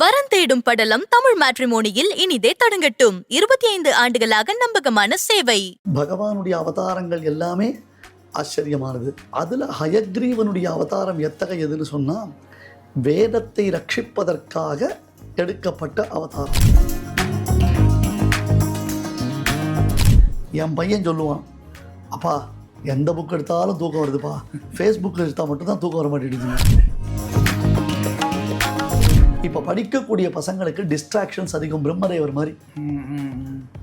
வரன் தேடும் படலம் தமிழ் மேட்ரிமோனியில் இனிதே தொடங்கட்டும். இருபத்தி ஐந்து ஆண்டுகளாக நம்பகமான சேவை. பகவானுடைய அவதாரங்கள் எல்லாமே ஆச்சரியமானது. அதில் ஹயக்ரீவனுடைய அவதாரம் எத்தகையதுன்னு சொன்னால் வேதத்தை ரட்சிப்பதற்காக எடுக்கப்பட்ட அவதாரம். என் பையன் சொல்லுவான் அப்பா எந்த புக் எடுத்தாலும் தூக்கம் வருதுப்பா. ஃபேஸ்புக் எடுத்தால் மட்டும்தான் தூக்கம் வர மாட்டேங்குது. இப்போ படிக்கக்கூடிய பசங்களுக்கு டிஸ்ட்ராக்ஷன்ஸ் அதிகம் பிரம்மதேவர் மாதிரி.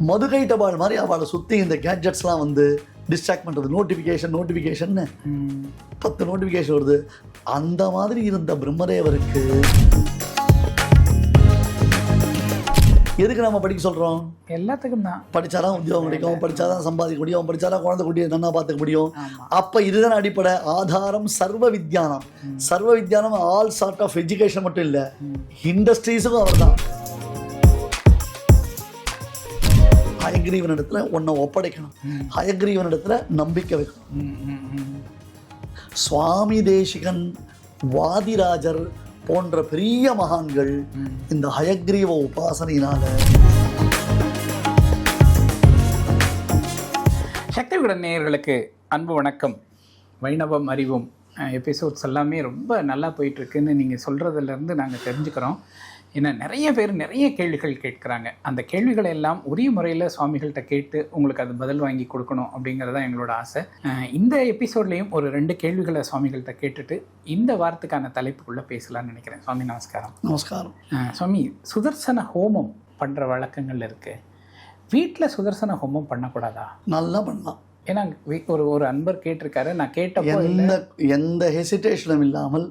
மதுகை டபால் மாதிரி அவளை சுற்றி இந்த கேட்ஜெட்ஸ்லாம் வந்து டிஸ்ட்ராக்ட் பண்ணுறது நோட்டிஃபிகேஷன் நோட்டிஃபிகேஷன்னு பத்து நோட்டிஃபிகேஷன் வருது. அந்த மாதிரி இருந்த பிரம்மதேவருக்கு எதுக்கு நம்ம படிக்க சொல்கிறோம் எல்லாத்துக்கும் தான். படித்தாதான் உத்தியோகம் கிடைக்கும் படித்தாதான் சம்பாதிக்க முடியும் படித்தாதான் குழந்தை குட்டியை நன்னா பார்த்துக்க முடியும். அப்போ இதுதான் அடிப்படை. ஆதாரம் சர்வ வித்யானம். சர்வ வித்யானம் ஆல் சார்ட் ஆஃப் எஜுகேஷன் மட்டும் இல்லை இண்டஸ்ட்ரீஸுக்கும் அவர் தான் ஹயக்ரீவன் இடத்துல உன்னை ஒப்படைக்கணும். ஹயக்ரீவன் இடத்துல நம்பிக்கை வைக்கணும். சுவாமி தேசிகன் வாதிராஜர் போன்ற பெரிய மகான்கள் இந்த ஹயக்ரீவ உபாசனையினால சக்தி விகடன் நேயர்களுக்கு அன்பு வணக்கம். வைணவம் அறிவும் எபிசோட்ஸ் எல்லாமே ரொம்ப நல்லா போயிட்டுருக்குன்னு நீங்கள் சொல்கிறதுலேருந்து நாங்கள் தெரிஞ்சுக்கிறோம். ஏன்னா நிறைய பேர் நிறைய கேள்விகள் கேட்குறாங்க. அந்த கேள்விகளை எல்லாம் உரிய முறையில் சுவாமிகள்கிட்ட கேட்டு உங்களுக்கு அது பதில் வாங்கி கொடுக்கணும் அப்படிங்கிறது தான் எங்களோட ஆசை. இந்த எபிசோட்லேயும் ஒரு ரெண்டு கேள்விகளை சுவாமிகள்கிட்ட கேட்டுட்டு இந்த வாரத்துக்கான தலைப்புக்குள்ளே பேசலாம்னு நினைக்கிறேன். சுவாமி நமஸ்காரம். நமஸ்காரம். சுவாமி சுதர்சன ஹோமம் பண்ணுற வழக்கங்கள் இருக்கு. வீட்டில் சுதர்சன ஹோமம் பண்ணக்கூடாதா? நல்லா பண்ணலாம். ஏன்னா ஒரு ஒரு அன்பர் கேட்டிருக்காரு. நான் இல்ல. எந்த எந்த ஹெசிடேஷனும் இல்லாமல்.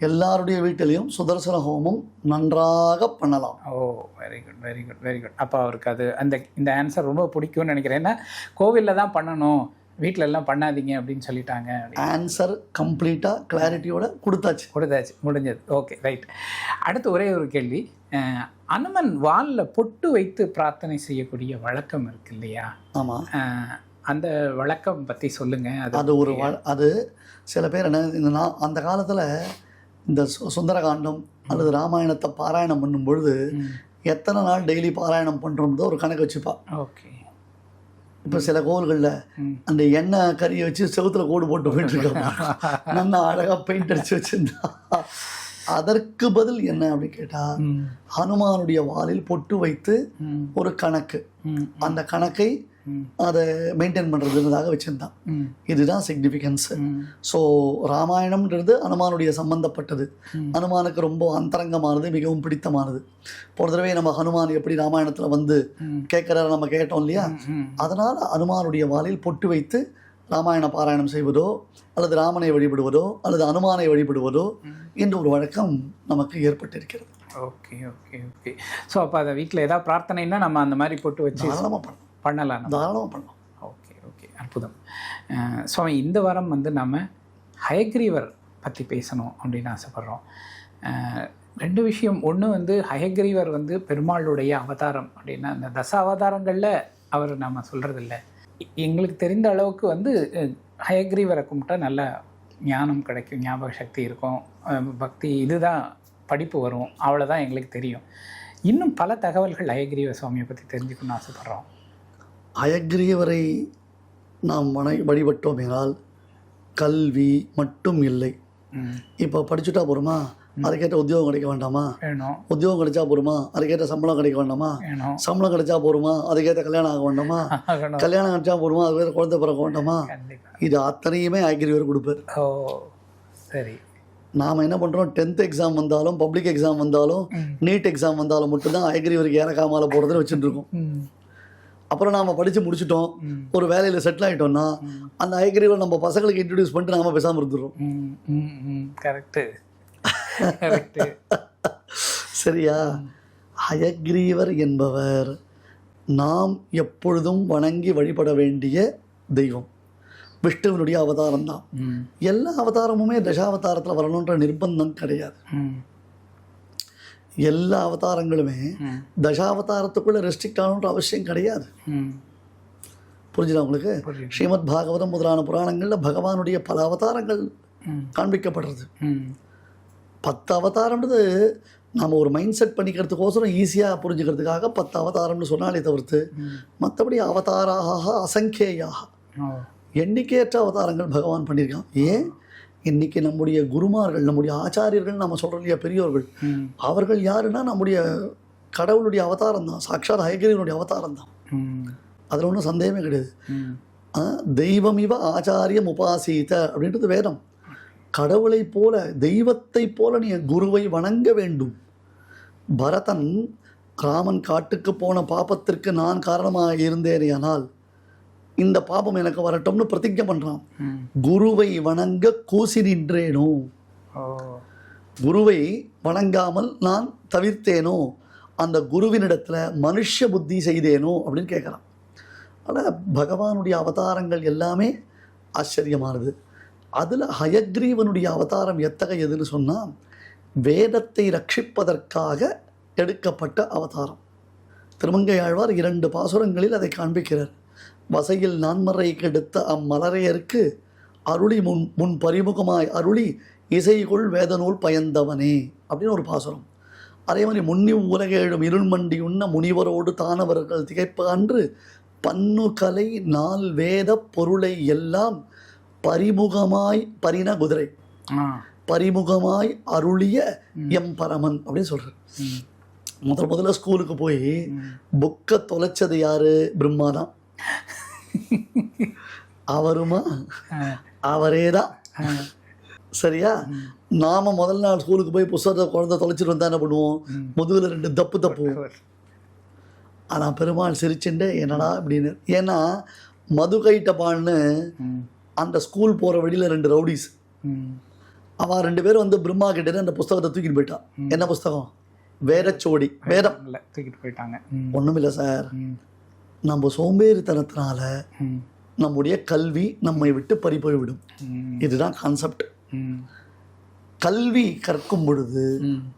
எல்லாருடைய வீட்டிலையும் சுதர்சன ஹோமம் நன்றாக பண்ணலாம். ஓ very good very good very good அப்போ அவருக்கு அது அந்த இந்த ஆன்சர் ரொம்ப பிடிக்கும்னு நினைக்கிறேன். ஏன்னா கோவிலில் தான் பண்ணணும். வீட்டில எல்லாம் பண்ணாதீங்க அப்படின்னு சொல்லிட்டாங்க. ஆன்சர் கம்ப்ளீட்டாக கிளாரிட்டியோட கொடுத்தாச்சு. கொடுத்தாச்சு முடிஞ்சது. ஓகே ரைட் அடுத்து ஒரே ஒரு கேள்வி. அனுமன் வாலில் பொட்டு வைத்து பிரார்த்தனை செய்யக்கூடிய வழக்கம் இருக்கு இல்லையா? ஆமாம் அந்த வழக்கம் பற்றி சொல்லுங்க. அது அது ஒரு அது சில பேர் என்ன அந்த காலத்தில் இந்த சுந்தரகாண்டம் அல்லது ராமாயணத்தை பாராயணம் பண்ணும் பொழுது எத்தனை நாள் டெய்லி பாராயணம் பண்ணுறோம்னு ஒரு கணக்கு வச்சுப்பா. ஓகே. இப்போ சில கோவில்களில். அந்த எண்ணெய் கறியை வச்சு செவுத்துல கோடு போட்டு போயிட்டு இருக்காங்க நல்லா அழகாக பெயிண்ட் அடிச்சு வச்சிருந்தா. அதற்கு பதில் என்ன அப்படின்னு கேட்டால் ஹனுமானுடைய வாலில் பொட்டு வைத்து ஒரு கணக்கு. அந்த கணக்கை அதை மெயின்டைன் பண்ணுறதுன்றதாக வச்சுருந்தான். இதுதான் சிக்னிஃபிகன்ஸ் ஸோ ராமாயணம்ன்றது அனுமானுடைய சம்பந்தப்பட்டது. அனுமானுக்கு ரொம்ப அந்தரங்கமானது மிகவும் பிடித்தமானது. போன தடவை நம்ம ஹனுமான் எப்படி ராமாயணத்தில் வந்து கேட்குறாரு நம்ம கேட்டோம் இல்லையா? அதனால் அனுமானுடைய வாலில் பொட்டு வைத்து ராமாயண பாராயணம் செய்வதோ அல்லது ராமனை வழிபடுவதோ அல்லது அனுமானை வழிபடுவதோ என்ற ஒரு வழக்கம் நமக்கு ஏற்பட்டிருக்கிறது. Okay okay okay. ஸோ அப்போ அதை வீட்டில் ஏதாவது பிரார்த்தனைன்னா நம்ம அந்த மாதிரி போட்டு வச்சு தாராளமாக பண்ணலாம். பண்ணலாம். தாராளமாக பண்ணலாம். Okay okay. அற்புதம். சுவாமி இந்த வாரம் வந்து நம்ம ஹயக்ரீவர் பற்றி பேசணும் அப்படின்னு ஆசைப்பட்றோம். ரெண்டு விஷயம். ஒன்று வந்து ஹயக்ரீவர் வந்து பெருமாளுடைய அவதாரம் அப்படின்னா அந்த தச அவதாரங்களில் அவர் நாம் சொல்கிறதில்ல எங்களுக்கு தெரிந்த அளவுக்கு வந்து ஹயக்ரீவரை கும்பிட்டா நல்ல ஞானம் கிடைக்கும் ஞாபக சக்தி இருக்கும். பக்தி இதுதான் படிப்பு வரும். அவ்வளோதான் எங்களுக்கு தெரியும். இன்னும் பல தகவல்கள் ஹயக்ரீவ சுவாமியை பற்றி தெரிஞ்சுக்கணும்னு ஆசைப்பட்றோம். அயக்ரீவரை நாம் வண வழிபட்டோம் என்றால் கல்வி மட்டும் இல்லை. இப்போ படிச்சுட்டா போகிறோமா அதுக்கேற்ற உத்தியோகம் கிடைக்க வேண்டாமா? உத்தியோகம் கிடைச்சா போருமா அதுக்கேற்ற சம்பளம் கிடைக்க வேண்டாமா? சம்பளம் கிடைச்சா போருமா அதுக்கேற்ற கல்யாணம் ஆக வேண்டாமா? கல்யாணம் கிடைச்சா போருமா அதுக்கேற்ற குழந்தை பிறக்க வேண்டாமா? இது அத்தனையுமே அயக்ரீவர் கொடுப்பார். சரி. நாம் என்ன பண்ணுறோம் டென்த் எக்ஸாம் வந்தாலும் பப்ளிக் எக்ஸாம் வந்தாலும். நீட் எக்ஸாம் வந்தாலும் மட்டும்தான் அயக்ரீவருக்கு ஏறக்காமால போடுறதுன்னு வச்சுட்டு இருக்கோம். அப்புறம் நாம் படித்து முடிச்சிட்டோம். ஒரு வேலையில் செட்டில் ஆகிட்டோம்னா அந்த அயக்ரீவர் நம்ம பசங்களுக்கு இன்ட்ரடியூஸ் பண்ணிட்டு நாம பேசாமல் இருந்துடுறோம் கரெக்டு கரெக்டு சரியா? ஹயக்ரீவர் என்பவர் நாம் எப்பொழுதும் வணங்கி வழிபட வேண்டிய தெய்வம். விஷ்ணுவினுடைய அவதாரம் தான். எல்லா அவதாரமுமே தசாவதாரத்தில் வரணுன்ற நிர்பந்தம் கிடையாது. எல்லா அவதாரங்களுமே தசாவதாரத்துக்குள்ளே ரெஸ்ட்ரிக்ட் ஆகணுன்ற அவசியம் கிடையாது. புரிஞ்சுதா உங்களுக்கு. ஸ்ரீமத் பாகவதம் முதலான புராணங்களில் பகவானுடைய பல அவதாரங்கள் காண்பிக்கப்படுறது. பத்து அவதாரம்ன்றது நாம் ஒரு மைண்ட் செட் பண்ணிக்கிறதுக்கோசரம் ஈஸியாக புரிஞ்சுக்கிறதுக்காக பத்து அவதாரம்னு சொன்னாலே தவிர்த்து மற்றபடி அவதாராக அசங்கேயாக எண்ணிக்கையற்ற அவதாரங்கள் பகவான் பண்ணியிருக்கான். ஏன்? இன்னைக்கு நம்முடைய குருமார்கள் நம்முடைய ஆச்சாரியர்கள் நம்ம சொல்கிறோம் இல்லையா பெரியோர்கள்? அவர்கள் யாருன்னா நம்முடைய கடவுளுடைய அவதாரம் தான் சாட்சாத் ஹயகிரிவனுடைய அவதாரம் தான். அதில் ஒன்றும் சந்தேகமே கிடையாது. தெய்வம் இவ ஆச்சாரியம் உபாசீத அப்படின்றது வேதம். கடவுளை போல தெய்வத்தை போல நீ குருவை வணங்க வேண்டும். பரதன் ராமன் காட்டுக்கு போன பாபத்திற்கு நான் காரணமாக இருந்தேனேயானால் இந்த பாபம் எனக்கு வரட்டும்னு பிரதிஜை பண்றான். ம். குருவை வணங்க கூசி நின்றேனோ? குருவை வணங்காமல் நான் தவிர்த்தேனோ? அந்த குருவினிடத்துல மனுஷ புத்தி செய்தேனோ? அப்படின்னு கேட்குறான் ஆனால் பகவானுடைய அவதாரங்கள் எல்லாமே ஆச்சரியமானது. அதில் ஹயக்ரீவனுடைய அவதாரம் எத்தகையதுன்னு சொன்னால் வேதத்தை ரட்சிப்பதற்காக எடுக்கப்பட்ட அவதாரம். திருமங்கையாழ்வார் இரண்டு பாசுரங்களில் அதை காண்பிக்கிறார். வசையில் நான்மறை கெடுத்த அம்மலரையருக்கு அருளி முன் முன் பரிமுகமாய் அருளி இசைக்குள் வேதநூல் பயந்தவனே அப்படின்னு ஒரு பாசுரம். அதே மாதிரி முன்னி உலகேழும் இருள்மண்டி உண்ண முனிவரோடு தானவர்கள் திகைப்ப அன்று பன்னு கலை நால் வேத பொருளை எல்லாம் பரிமுகமாய் பரின குதிரை. பரிமுகமாய் அருளிய எம் பரமன் அப்படின்னு சொல்றார். ம். முதல் முதல்ல ஸ்கூலுக்கு போய் புக்கை தொலைச்சது யாரு? பிரம்மா தான் அவருமா? அவரே தான் சரியா? நாம முதல் நாள் ஸ்கூலுக்கு போய் புஸ்தகத்தை குழந்தை தொலைச்சிட்டு வந்தா என்ன பண்ணுவோம். முதுகுல ரெண்டு தப்பு தப்பு. ஆனா பெருமாள் சிரிச்சுண்டு என்னடா அப்படின்னு ஏன்னா மது கைட்டபால்னு ம். அந்த ஸ்கூல் போற வழியில ரெண்டு ரவுடிஸ். அவன் ரெண்டு பேரும் வந்து பிரம்மா கிட்ட அந்த புஸ்தகத்தை தூக்கிட்டு போயிட்டான். என்ன புஸ்தகம்? வேதச்சோடி. வேதம் இல்லை தூக்கிட்டு போயிட்டாங்க. ம். ஒண்ணுமில்ல சார். நம்ம சோம்பேறித்தனத்தினால நம்முடைய கல்வி நம்மை விட்டு பறிபோய்விடும். இதுதான் கான்செப்ட் கல்வி கற்கும் பொழுது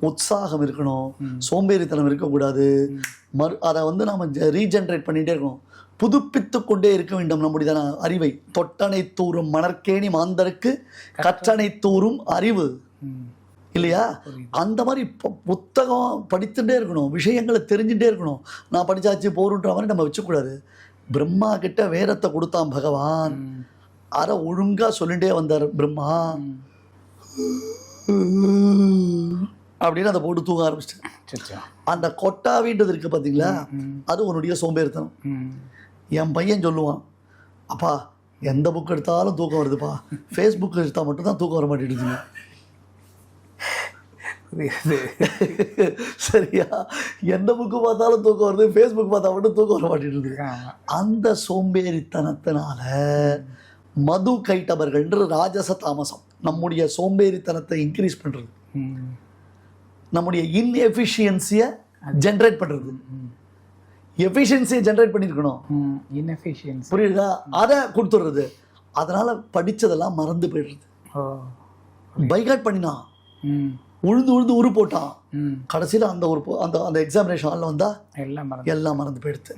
உற்சாகம் இருக்கணும் சோம்பேறித்தனம் இருக்கக்கூடாது. மறு அதை வந்து நம்ம ரீஜென்ரேட் பண்ணிகிட்டே இருக்கணும். புதுப்பித்து கொண்டே இருக்க வேண்டும் நம்முடைய அறிவை. தொட்டனை தூறும் மணற்கேணி மாந்தருக்கு கற்றனை தூறும் அறிவு. இல்லையா. அந்த மாதிரி பு- புத்தகம் படித்துட்டே இருக்கணும். விஷயங்களை தெரிஞ்சுட்டே இருக்கணும். நான் படிச்சாச்சு போருன்ற மாதிரி நம்ம வச்சுக்கூடாது. பிரம்மா கிட்ட வேதத்தை கொடுத்தான் பகவான். ம். அதை ஒழுங்கா சொல்லிட்டே வந்தார் பிரம்மா. அப்படின்னு அதை போட்டு தூங்க ஆரம்பிச்சிட்டேன். அந்த கொட்டாவின்றது இருக்கு பார்த்தீங்களா அது உன்னுடைய சோம்பேறித்தனம். என் பையன் சொல்லுவான் அப்பா எந்த புக் எடுத்தாலும் தூக்கம் வருதுப்பா. ஃபேஸ்புக் எடுத்தால் மட்டும்தான் தூக்கம் வர மாட்டேங்குதுங்க. புரியுது சரியா? எந்த புக்கு பார்த்தாலும் தூக்கம் வருது ஃபேஸ்புக் பார்த்தா மட்டும் தூக்கம் வர மாட்டேங்குது. அந்த சோம்பேறித்தனத்தினால மது கைட்டவர்கள்ன்ற ராஜச தாமசம் நம்முடைய சோம்பேறித்தனத்தை இன்க்ரீஸ் பண்ணுறது நம்முடைய இன்எஃபிஷியன்சியை ஜென்ரேட் பண்ணுறது எஃபிஷியன்சியை ஜென்ரேட் பண்ணியிருக்கணும் இன்எஃபிஷியன்சி புரியுதா? அதை கொடுத்துட்றது அதனால படிச்சதெல்லாம் மறந்து போயிடுறது. பைகாட் பண்ணினான் ம். உழுது உழுது உரு போட்டான். கடைசியில் அந்த ஒரு அந்த அந்த எக்ஸாமினேஷன் ஹாலில் வந்தா எல்லாம் மறந்து. எல்லாம் மறந்து போயிடுது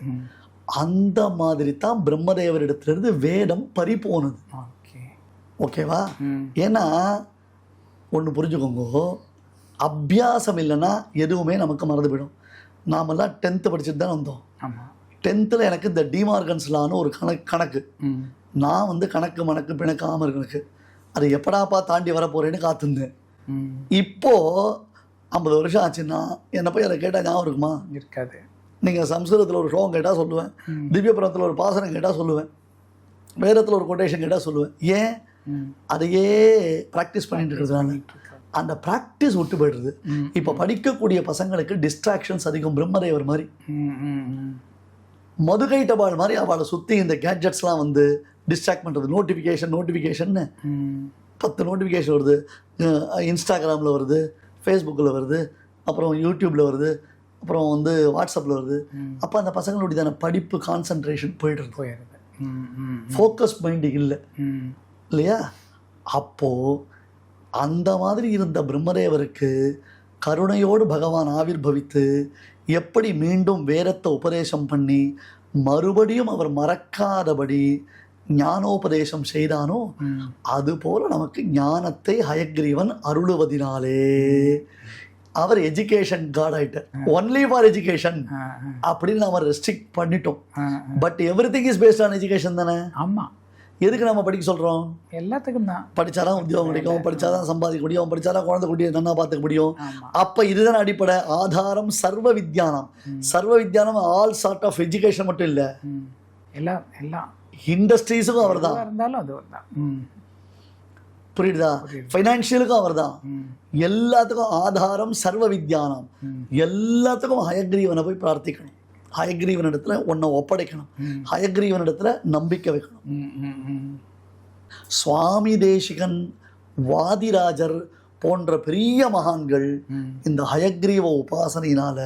அந்த மாதிரி தான் பிரம்மதேவரிடத்திலிருந்து வேதம் பறி போனது. ஓகே. ஓகேவா? ஏன்னா ஒன்று புரிஞ்சுக்கோங்க. அபியாசம் இல்லைன்னா எதுவுமே நமக்கு மறந்து போயிடும். நாமெல்லாம் டென்த்து படிச்சுட்டு தான் வந்தோம். டென்த்தில் எனக்கு இந்த டிமார்கன்ஸ்லான்னு ஒரு கணக்கு கணக்கு. நான் வந்து கணக்கு மணக்கு பிணக்காமல் எனக்கு அது எப்படாப்பா தாண்டி வர போறேன்னு காத்திருந்தேன். ம் இப்போ ஐம்பது வருஷம் ஆச்சுன்னா என்னை போய் அதை கேட்டால் ஞாபகம் இருக்குமா? இருக்காது. நீங்கள் சம்ஸ்கிருதத்தில் ஒரு ஸ்லோகம் கேட்டால் சொல்லுவேன். திவ்யபுரத்தில் ஒரு பாசனம் கேட்டால் சொல்லுவேன். வேதத்தில் ஒரு கொட்டேஷன் கேட்டால் சொல்லுவேன். ஏன்? அதையே ப்ராக்டிஸ் பண்ணிட்டு இருக்கிறதுனால. அந்த ப்ராக்டிஸ் விட்டு போயிடுறது. இப்போ படிக்கக்கூடிய பசங்களுக்கு டிஸ்ட்ராக்ஷன்ஸ் அதிகம். பிரம்மதேவர் மாதிரி. மதுகை டபால் மாதிரி அவளை சுற்றி இந்த கேட்ஜெட்ஸ்லாம் வந்து டிஸ்ட்ராக்ட் பண்ணுறது நோட்டிஃபிகேஷன் நோட்டிஃபிகேஷன்னு பத்து நோட்டிஃபிகேஷன் வருது. இன்ஸ்டாகிராமில் வருது ஃபேஸ்புக்கில் வருது அப்புறம் யூடியூப்பில் வருது அப்புறம் வந்து வாட்ஸ்அப்பில் வருது. அப்போ அந்த பசங்களுடையதான படிப்பு கான்சன்ட்ரேஷன் போயிடுறது போயிடுது. ஃபோக்கஸ் மைண்டு இல்லை. இல்லையா? அப்போது அந்த மாதிரி இருந்த பிரம்மதேவருக்கு கருணையோடு பகவான் ஆவிர்பவித்து எப்படி மீண்டும் வேதத்தை உபதேசம் பண்ணி மறுபடியும் அவர் மறக்காதபடி ஞானோபதேசம் செய்தானோ ம். அதுபோல நமக்கு ஞானத்தை ஹயக்ரீவன் அருளுவதினாலே. அவர் எஜுகேஷன் காட் ஆயிட்டார். ஒன்லி ஃபார் எஜுகேஷன் அப்படின்னு நம்ம ரெஸ்ட்ரிக்ட் பண்ணிட்டோம். But everything is based on education தானே? ஆமா. எதுக்கு நம்ம படிக்க சொல்றோம்? எல்லாத்துக்கும் தான். படிச்சாதான் உத்தியோகம் கிடைக்கும் படிச்சாதான் சம்பாதிக்க முடியும் படிச்சாதான் குழந்தை குட்டியை நல்லா பார்த்துக்க முடியும். அப்ப இதுதான் அடிப்படை. ஆதாரம் சர்வ வித்யானம். சர்வ வித்யானம் ஆல் சார்ட் ஆஃப் எஜுகேஷன் மட்டும் இல்ல. எல்லாம் எல்லாம். இண்டஸ்ட்ரீஸுக்கும் அவர் தான் இருந்தாலும் அது தான் புரியுதா? ஃபைனான்சியலுக்கும் அவர் தான் எல்லாத்துக்கும் ஆதாரம் சர்வ வித்யானம். எல்லாத்துக்கும் ஹயக்ரீவனை போய் பிரார்த்திக்கணும். ஹயக்ரீவன் இடத்துல உன்னை ஒப்படைக்கணும். ஹயக்ரீவன் இடத்துல நம்பிக்கை வைக்கணும். சுவாமி தேசிகன் வாதிராஜர் போன்ற பெரிய மகான்கள். இந்த ஹயக்ரீவ உபாசனையினால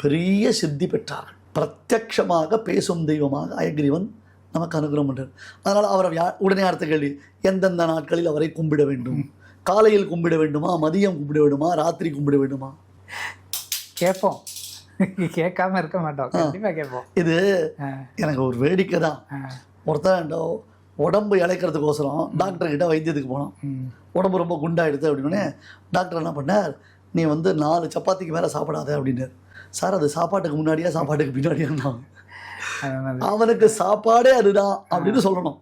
பெரிய சித்தி பெற்றார்கள். பிரத்யக்ஷமாக பேசும் தெய்வமாக ஹயக்ரீவன் நமக்கு அனுகிரகம் பண்றார் அதனால் அவரை உடனே அடுத்த கேள்வி எந்தெந்த நாட்களில் அவரை கும்பிட வேண்டும்? காலையில் கும்பிட வேண்டுமா? மதியம் கும்பிட வேண்டுமா? ராத்திரி கும்பிட வேண்டுமா? கேட்போம் கேட்காம இருக்க மாட்டோம். கண்டிப்பா கேட்போம் இது எனக்கு ஒரு வேடிக்கை தான். ஒருத்தன் உடம்பு இழைக்கிறதுக்கோசரம் டாக்டர் கிட்ட வைத்தியத்துக்கு போனான். ம், உடம்பு ரொம்ப குண்டாயிடுது அப்படின்னு டாக்டர் என்ன பண்ணார்? நீ வந்து நாலு சப்பாத்திக்கு மேலே சாப்பிடாத அப்படின்னார். சார் அது சாப்பாட்டுக்கு முன்னாடியா சாப்பாட்டுக்கு பின்னாடியா அவனுக்கு சாப்பாடே அதுதான் அப்படின்னு சொல்லணும்.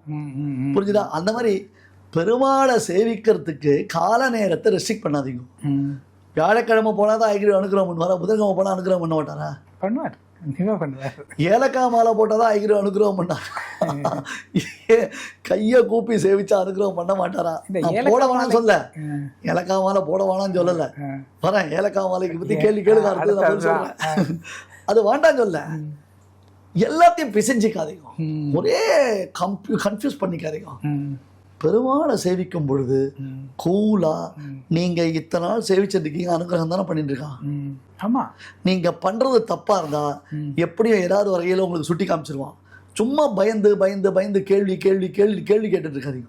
புரிஞ்சுதா? அந்த மாதிரி பெருமாளை சேவிக்கிறதுக்கு கால நேரத்தை ரெஸ்ட்ரிக்ட் பண்ணாதீங்க. வியாழக்கிழமை போனால் தான் ஐக்கிரம் அனுகிரகம் பண்ணுவாரா? புதன்கிழமை போனால் அனுகிரகம் பண்ண மாட்டாரா? பண்ணுவார். ஏலக்காய் மாலை போட்டால் தான் ஐக்கிரம் அனுகிரகம் பண்ணாரா? கையை கூப்பி சேவிச்சா அனுகிரகம் பண்ண மாட்டாரா? போட வேணாம்னு சொல்ல ஏலக்காய் மாலை போட வேணாம்னு சொல்லலை. வரேன் ஏலக்காய் மாலைக்கு பற்றி கேள்வி கேளுங்க அடுத்தது அது வேண்டாம் சொல்ல எல்லாத்தையும் பிசைஞ்சிக்காதீங்க. ஒரே கம்ப்யூ கன்ஃபியூஸ் பண்ணிக்காதீங்க. பெருமாளை சேவிக்கும் பொழுது ம், கூலா ம். நீங்க இத்தனை நாள் சேவிச்சிருக்கீங்க அனுகிரகம் தானே பண்ணிட்டு இருக்கான். ஆமா. நீங்க பண்றது தப்பா இருந்தா. எப்படியும் ஏதாவது வகையில உங்களுக்கு சுட்டி காமிச்சிருவான். சும்மா பயந்து பயந்து பயந்து கேள்வி கேள்வி கேள்வி கேள்வி கேட்டுட்டு இருக்காதீங்க.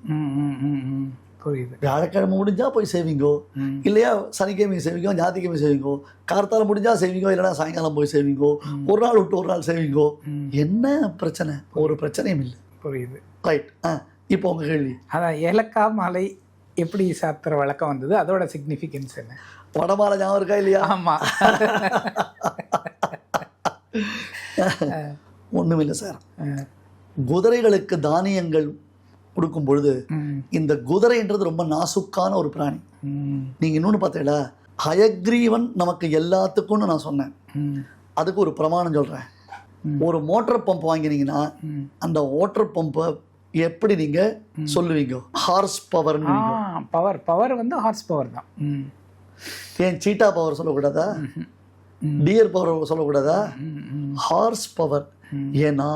புரியுது. வியாழக்கிழமை முடிஞ்சா போய் சேவிங்கோ. இல்லையா சனிக்கிழமை சேவிங்கோ ஞாயிற்றுக்கிழமை சேவிங்கோ கார்த்தால முடிஞ்சா சேவிங்கோ இல்லைன்னா சாயங்காலம் போய் சேவிங்கோ ஒரு நாள் விட்டு ஒரு நாள் சேவிங்கோ. என்ன பிரச்சனை? ஒரு பிரச்சனையும் இல்லை. புரியுது. ரைட் ஆ இப்போ உங்க கேள்வி. அதான் ஏலக்காய் மாலை எப்படி சாப்பிட்ற வழக்கம் வந்தது? அதோட சிக்னிஃபிகன்ஸ் என்ன? வடமாலை ஞாபகம் இருக்கா இல்லையா? ஆமா. ஒண்ணுமில்லை சார் குதிரைகளுக்கு தானியங்கள் கொடுக்கும் பொழுது இந்த குதிரைன்றது ரொம்ப நாசுக்கான ஒரு பிராணி. ம், நீங்க இன்னொன்று பார்த்தீங்களா ஹயக்ரீவன் நமக்கு எல்லாத்துக்கும்னு நான் சொன்னேன். அதுக்கு ஒரு பிரமாணம் சொல்றேன். ம். ஒரு மோட்டார் பம்ப் வாங்கினீங்கன்னா. அந்த வாட்டர் பம்பை எப்படி நீங்க சொல்லுவீங்க? ஹார்ஸ் பவர் பவர் பவர் வந்து ஹார்ஸ் பவர் தான். ஏன் சீட்டா பவர் சொல்லக்கூடாதா. டியர் பவர் சொல்லக்கூடாதா? Horse power. ஏன்னா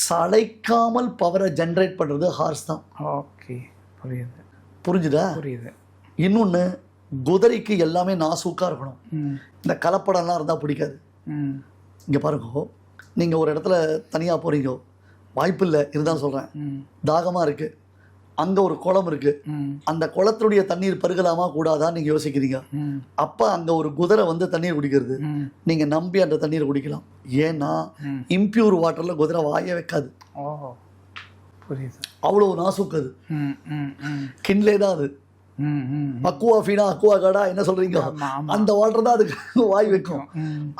சளைக்காமல் பவரை ஜென்ரேட் பண்றது ஹார்ஸ் தான். ஓகே புரியுது. புரிஞ்சுதா? புரியுது. இன்னொன்று குதிரைக்கு எல்லாமே நாசூக்காக இருக்கணும். இந்த கலப்படம்லாம் இருந்தால் பிடிக்காது. ம், இங்கே பாருங்க நீங்கள் ஒரு இடத்துல தனியாக போகிறீங்க வாய்ப்பு இல்லை இருந்தாலும் சொல்கிறேன் தாகமாக இருக்குது அங்கே ஒரு குளம் இருக்குது ம், அந்த குளத்துடைய தண்ணீர் பருகலாமா கூடாதான்னு நீங்கள் யோசிக்கிறீங்க. அப்போ அங்கே ஒரு குதிரை வந்து தண்ணீர் குடிக்கிறது. ம். நீங்கள் நம்பி அந்த தண்ணீர் குடிக்கலாம். ஏன்னா. இம்பியூர் வாட்டரில் குதிரை வாய வைக்காது. ஓ புரியுது. அவ்வளோ நாசுக்கு அது. ம், ம், ம், கிண்லே தான் அது. அக்குவா ஃபீனா அக்குவா காடா என்ன ஆமா. அந்த வாட்டர் தான் அதுக்கு வாய் வைக்கும்.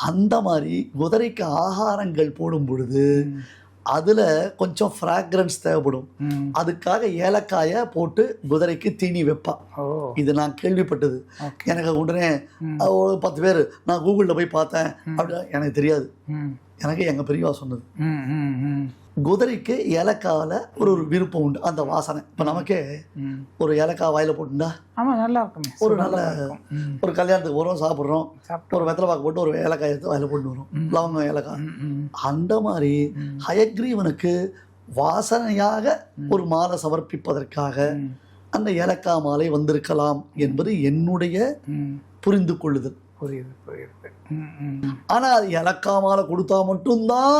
அந்த மாதிரி குதிரைக்கு ஆகாரங்கள் போடும் பொழுது அதில் கொஞ்சம் ஃப்ராக்ரன்ஸ் தேவைப்படும். அதுக்காக ஏலக்காயை போட்டு குதிரைக்கு தீனி வைப்பா. இது நான் கேள்விப்பட்டது. எனக்கு உடனே ஒரு பத்து பேர் நான் கூகுளில் போய் பார்த்தேன். அப்படி எனக்கு தெரியாது. எனக்கு எங்கள் பெரியவா சொன்னது. குதிரைக்கு ஏலக்காவில் ஒரு ஒரு விருப்பம் உண்டு. அந்த வாசனை. இப்போ நமக்கே. ஒரு ஏலக்காய் வாயில் போட்டுண்டா? ஆமா நல்லா இருக்குமே. ஒரு நல்ல ஒரு கல்யாணத்துக்கு போகிறோம் சாப்பிட்றோம். ஒரு வெத்தலை பாக்கு போட்டு ஒரு ஏலக்காய் எடுத்து வாயில் போட்டு வரும். லவங்கம் ஏலக்காய். அந்த மாதிரி. ஹயக்ரீவனுக்கு வாசனையாக ஒரு மாலை சமர்ப்பிப்பதற்காக அந்த ஏலக்காய் மாலை வந்திருக்கலாம் என்பது என்னுடைய. புரிந்து கொள்ளுதல் புரியுது புரியுது. ஆனால் அது ஏலக்காய் மாலை கொடுத்தா மட்டும்தான்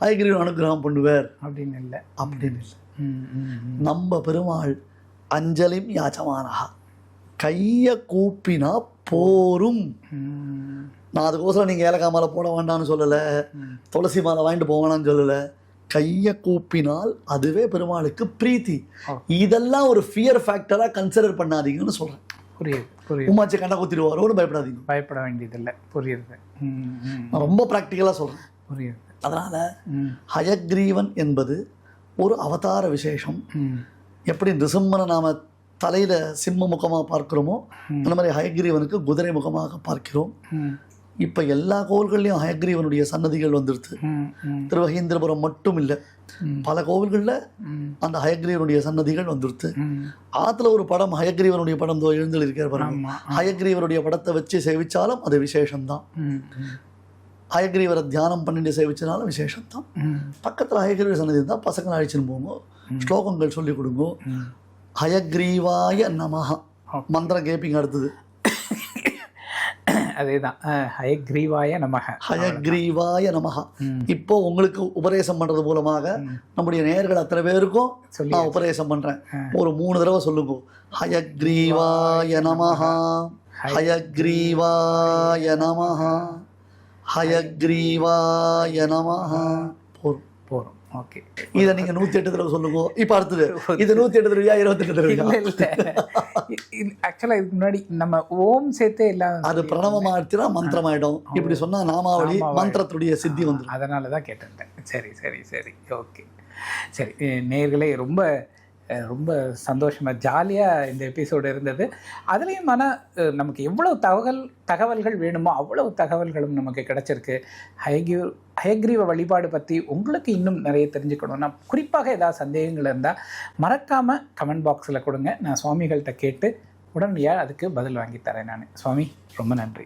ஹயக்ரீவன் அனுகிரகம் பண்ணுவார். அப்படின்னு இல்லை. அப்படின்னு இல்லை. நம்ம பெருமாள் அஞ்சலிம் யாச்சமானஹா கையை கூப்பினா போரும். நான் அதுக்கோசரம் நீங்கள் ஏலக்காய் மாலை போட வேண்டாம்னு சொல்லலை. துளசி மாலை வாங்கிட்டு போவேணான்னு சொல்லலை. கையை கூப்பினால் அதுவே பெருமாளுக்கு பிரீத்தி. இதெல்லாம் ஒரு ஃபியர் ஃபேக்டராக கன்சிடர் பண்ணாதீங்கன்னு சொல்கிறேன் புரியுது. உமாச்சி கண்ணை குத்திடுவாரோன்னு பயப்படாதீங்க. பயப்பட வேண்டியதில்லை. புரியுது. நான் ரொம்ப ப்ராக்டிக்கலாக சொல்கிறேன் புரியுது. அதனால் ஹயக்ரீவன் என்பது ஒரு அவதார விசேஷம். எப்படி நிருசிம்மனை நாம தலையில் சிம்ம முகமாக பார்க்கிறோமோ அந்த மாதிரி ஹயக்ரீவனுக்கு குதிரை முகமாக பார்க்கிறோம். இப்போ எல்லா கோவில்கள்லையும் ஹயக்ரீவனுடைய சன்னதிகள் வந்துடுது. திருவகீந்திரபுரம் மட்டும் இல்லை பல கோவில்களில் அந்த ஹயக்ரீவனுடைய சன்னதிகள் வந்துடுது. ஆத்துல ஒரு படம் ஹயக்ரீவனுடைய படம் தோ எழுந்திருக்கிற பாருங்க. ஆமா ஹயக்ரீவருடைய படத்தை வச்சு சேவிச்சாலும் அது விசேஷம்தான். ஹயக்ரீவரை தியானம் பண்ணிட்டு சேவிச்சனாலும் விசேஷம்தான். பக்கத்தில் ஹயக்ரீவ சன்னதி இருந்தால் பசங்களை அழைச்சின்னு போங்க. ஸ்லோகங்கள் சொல்லிக் கொடுங்க. ஹயக்ரீவாய நமஹ. மந்திரம் கேட்பீங்க அடுத்தது. அதேதான். ஹயக்ரீவாய நமக ஹயக்ரீவாய நமஹ. ம். இப்போ உங்களுக்கு உபதேசம் பண்றது மூலமாக நம்முடைய நேயர்கள் அத்தனை பேருக்கும் நான் உபதேசம் பண்றேன். ஒரு மூணு தடவை சொல்லுங்க. ஹயக்ரீவாய நமஹ. ஹயக்ரீவாய நமஹ. ஹயக்ரீவாய நமஹ. போறோம் ஓகே. இதை நீங்க நூத்தி எட்டு தடவை சொல்லுங்க. இப்ப அடுத்தது. இது நூத்தி எட்டு தடவையா இருபத்தெட்டு இல்ல. ஆக்சுவலா இதுக்கு முன்னாடி நம்ம ஓம் சேர்த்தே எல்லாம் அது பிரணவமாச்சுன்னா மந்திரமாயிடும். இப்படி சொன்னா நாமாவளி. மந்திரத்துடைய சித்தி வந்துடும் அதனால தான் கேட்டேன். சரி சரி சரி. ஓகே. சரி அஹ் நேயர்களே ரொம்ப ரொம்ப சந்தோஷமாக ஜாலியாக இந்த எபிசோடு இருந்தது. அதுலேயும் ஆனால் நமக்கு எவ்வளவு தகவல் தகவல்கள் வேணுமோ அவ்வளவு தகவல்களும் நமக்கு கிடச்சிருக்கு. ஹயக்ரீவ ஹயக்ரீவ வழிபாடு பற்றி உங்களுக்கு இன்னும் நிறைய தெரிஞ்சுக்கணும்னா குறிப்பாக ஏதாவது சந்தேகங்கள் இருந்தால் மறக்காமல் கமெண்ட் பாக்ஸில் கொடுங்க. நான் சுவாமிகள்கிட்ட கேட்டு உடனடியாக அதுக்கு பதில் வாங்கி தரேன் நான். சுவாமி ரொம்ப நன்றி.